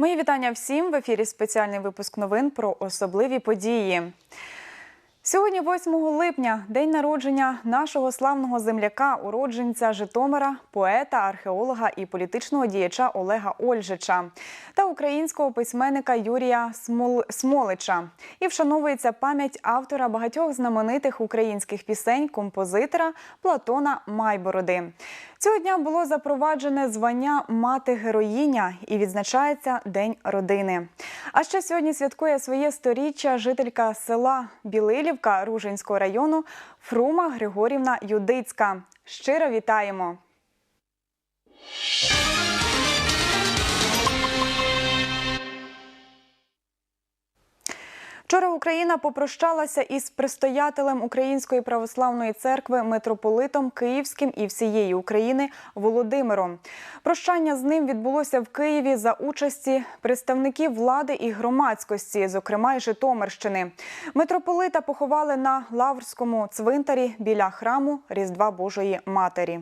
Мої вітання всім в ефірі. Спеціальний випуск новин про особливі події. Сьогодні, 8 липня, день народження нашого славного земляка, уродженця Житомира, поета, археолога і політичного діяча Олега Ольжича та українського письменника Юрія Смол... Смолича. І вшановується пам'ять автора багатьох знаменитих українських пісень, композитора Платона Майбороди. Цього дня було запроваджене звання мати героїня і відзначається День родини. А ще сьогодні святкує своє сторіччя жителька села Білилівка Ружинського району Фрума Григорівна Юдицька. Щиро вітаємо! Вчора Україна попрощалася із предстоятелем Української православної церкви митрополитом Київським і всієї України Володимиром. Прощання з ним відбулося в Києві за участі представників влади і громадськості, зокрема й Житомирщини. Митрополита поховали на Лаврському цвинтарі біля храму Різдва Божої Матері.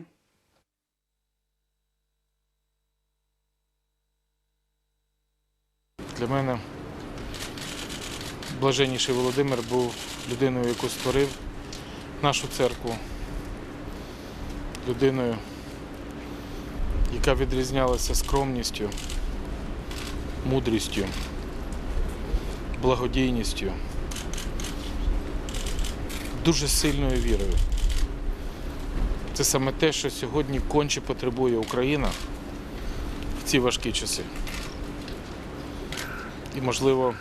Для мене блаженніший Володимир був людиною, яку створив нашу церкву, людиною, яка відрізнялася скромністю, мудрістю, благодійністю, дуже сильною вірою. Це саме те, що сьогодні конче потребує Україна в ці важкі часи. І, можливо,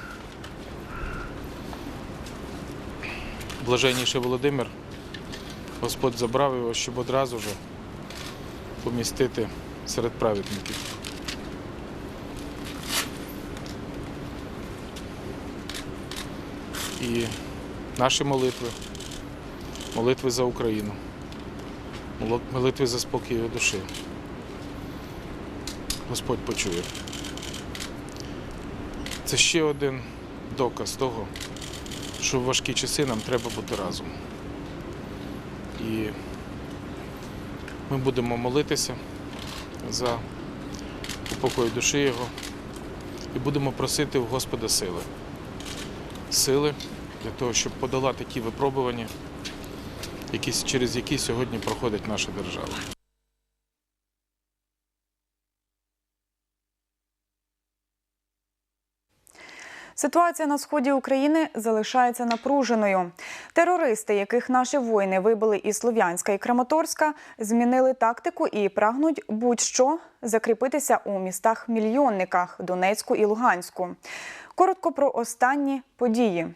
блаженніший Володимир, Господь забрав його, щоб одразу ж помістити серед праведників. І наші молитви, молитви за Україну, молитви за спокій його душі. Господь почує. Це ще один доказ того, що в важкі часи нам треба бути разом. І ми будемо молитися за упокой душі Його і будемо просити в Господа сили. Сили для того, щоб подолати ті випробування, через які сьогодні проходить наша держава. Ситуація на сході України залишається напруженою. Терористи, яких наші воїни вибили із Слов'янська і Краматорська, змінили тактику і прагнуть будь-що закріпитися у містах-мільйонниках Донецьку і Луганську. Коротко про останні події.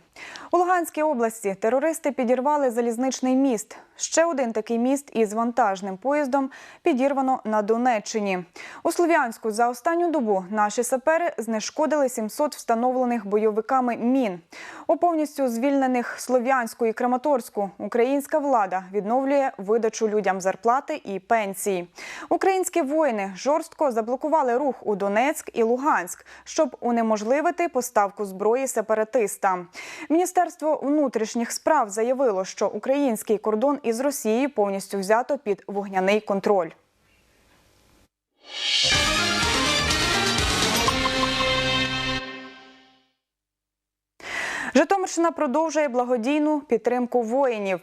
У Луганській області терористи підірвали залізничний міст. Ще один такий міст із вантажним поїздом підірвано на Донеччині. У Слов'янську за останню добу наші сапери знешкодили 700 встановлених бойовиками мін. У повністю звільнених Слов'янську і Краматорську українська влада відновлює видачу людям зарплати і пенсії. Українські воїни жорстко заблокували рух у Донецьк і Луганськ, щоб унеможливити поставку зброї сепаратистам. Міністерство внутрішніх справ заявило, що український кордон із Росією повністю взято під вогняний контроль. Житомирщина продовжує благодійну підтримку воїнів.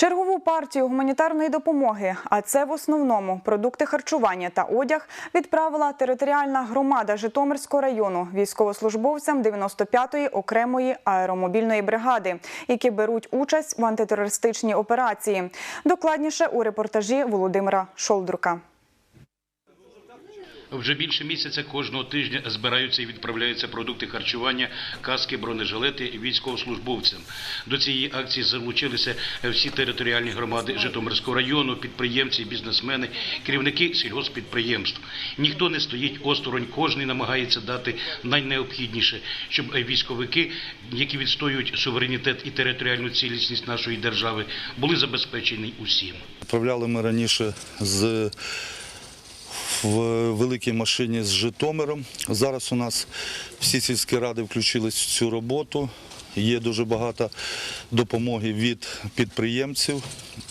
Чергову партію гуманітарної допомоги, а це в основному продукти харчування та одяг, відправила територіальна громада Житомирського району військовослужбовцям 95-ї окремої аеромобільної бригади, які беруть участь в антитерористичній операції. Докладніше у репортажі Володимира Шолдрука. Вже більше місяця кожного тижня збираються і відправляються продукти харчування, каски, бронежилети військовослужбовцям. До цієї акції залучилися всі територіальні громади Житомирського району, підприємці, бізнесмени, керівники сільгоспідприємств. Ніхто не стоїть осторонь, кожен намагається дати найнеобхідніше, щоб військовики, які відстоюють суверенітет і територіальну цілісність нашої держави, були забезпечені усім. Відправляли ми раніше з в великій машині з Житомиром. Зараз у нас всі сільські ради включились в цю роботу є дуже багато допомоги від підприємців.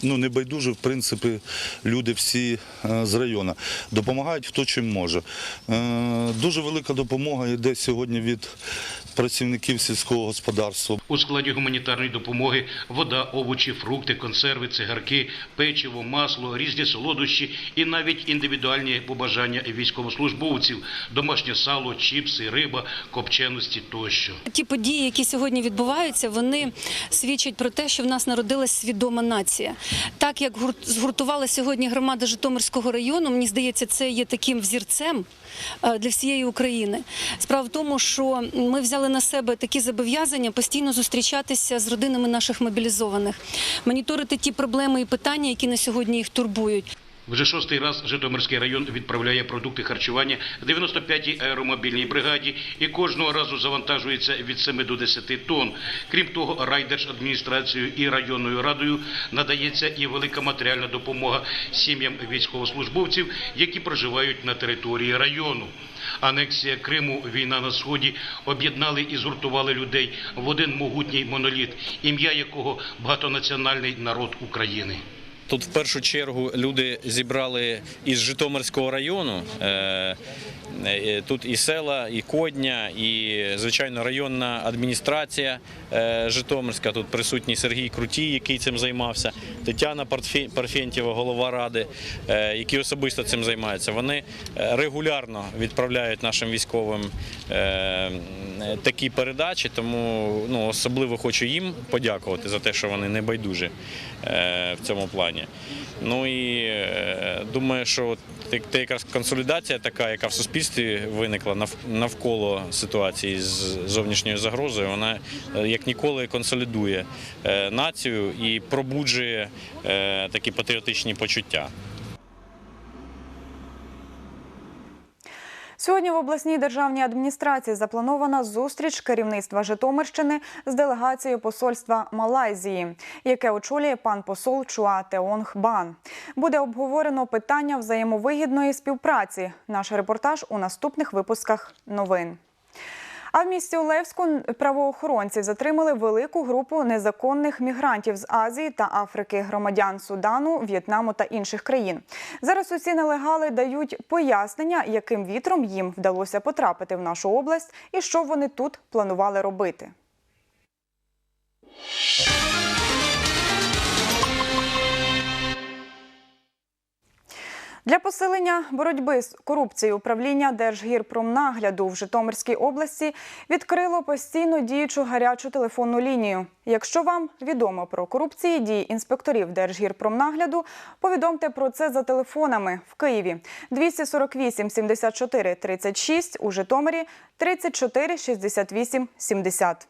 Ну, не байдуже, в принципі, люди всі е, з району. Допомагають хто чим може. Е, Дуже велика допомога йде сьогодні від працівників сільського господарства. У складі гуманітарної допомоги вода, овочі, фрукти, консерви, цигарки, печиво, масло, різні солодощі і навіть індивідуальні побажання військовослужбовців, домашнє сало, чіпси, риба, копченості тощо. Ті події, які сьогодні відбуваються, вони свідчать про те, що в нас народилась свідома нація. Так як гурт- згуртувала сьогодні громада Житомирського району, мені здається, це є таким взірцем е, для всієї України. Справа в тому, що ми взяли на себе такі зобов'язання постійно зустрічатися з родинами наших мобілізованих, моніторити ті проблеми і питання, які на сьогодні їх турбують. Вже шостий раз Житомирський район відправляє продукти харчування 95-й аеромобільній бригаді і кожного разу завантажується від 7 до 10 тонн. Крім того, райдержадміністрацією і районною радою надається і велика матеріальна допомога сім'ям військовослужбовців, які проживають на території району. Анексія Криму, війна на сході об'єднали і згуртували людей в один могутній моноліт, ім'я якого багатонаціональний народ України. Тут в першу чергу люди зібрали із Житомирського району. Е, е, Тут і села, і Кодня, і звичайно районна адміністрація е, Житомирська. Тут присутній Сергій Крутій, який цим займався, Тетяна Парфє- Парфєнтєва, голова ради, які особисто цим займаються. Вони регулярно відправляють нашим військовим такі передачі, тому ну, особливо хочу їм подякувати за те, що вони не байдужі в цьому плані. Ну і е, думаю, що те- якраз консолідація така, яка в суспільстві виникла навколо ситуації з зовнішньою загрозою, вона е, як ніколи консолідує е, націю і пробуджує такі патріотичні почуття. Сьогодні в обласній державній адміністрації запланована зустріч керівництва Житомирщини з делегацією посольства Малайзії, яке очолює пан посол Чуа Теонг Бан. Буде обговорено питання взаємовигідної співпраці. Наш репортаж у наступних випусках новин. А в місті Олевську правоохоронці затримали велику групу незаконних мігрантів з Азії та Африки, громадян Судану, В'єтнаму та інших країн. Зараз усі нелегали дають пояснення, яким вітром їм вдалося потрапити в нашу область і що вони тут планували робити. Для посилення боротьби з корупцією управління Держгірпромнагляду в Житомирській області відкрило постійно діючу гарячу телефонну лінію. Якщо вам відомо про корупції дії інспекторів Держгірпромнагляду, повідомте про це за телефонами в Києві 248 74 36, у Житомирі 34 68 70.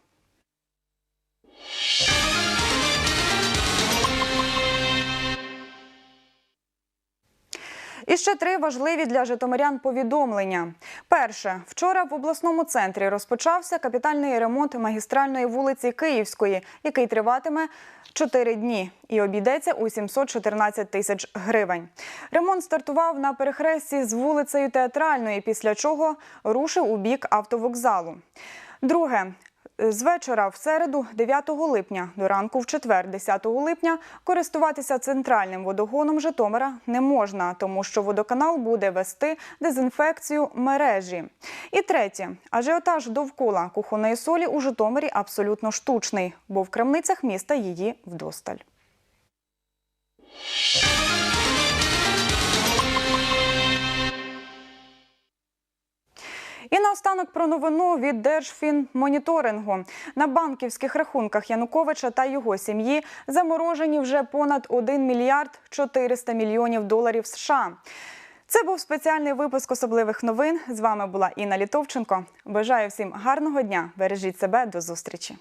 І ще три важливі для житомирян повідомлення. Перше, вчора в обласному центрі розпочався капітальний ремонт магістральної вулиці Київської, який триватиме 4 дні і обійдеться у 714 тисяч гривень. Ремонт стартував на перехресті з вулицею Театральної, після чого рушив у бік автовокзалу. Друге. З вечора в середу, 9 липня, до ранку в четвер, 10 липня, користуватися центральним водогоном Житомира не можна, тому що водоканал буде вести дезінфекцію мережі. І третє, ажіотаж довкола кухонної солі у Житомирі абсолютно штучний, бо в крамницях міста її вдосталь. І наостанок про новину від Держфінмоніторингу. На банківських рахунках Януковича та його сім'ї заморожені вже понад 1 мільярд 400 мільйонів доларів США. Це був спеціальний випуск особливих новин. З вами була Інна Літовченко. Бажаю всім гарного дня. Бережіть себе до зустрічі.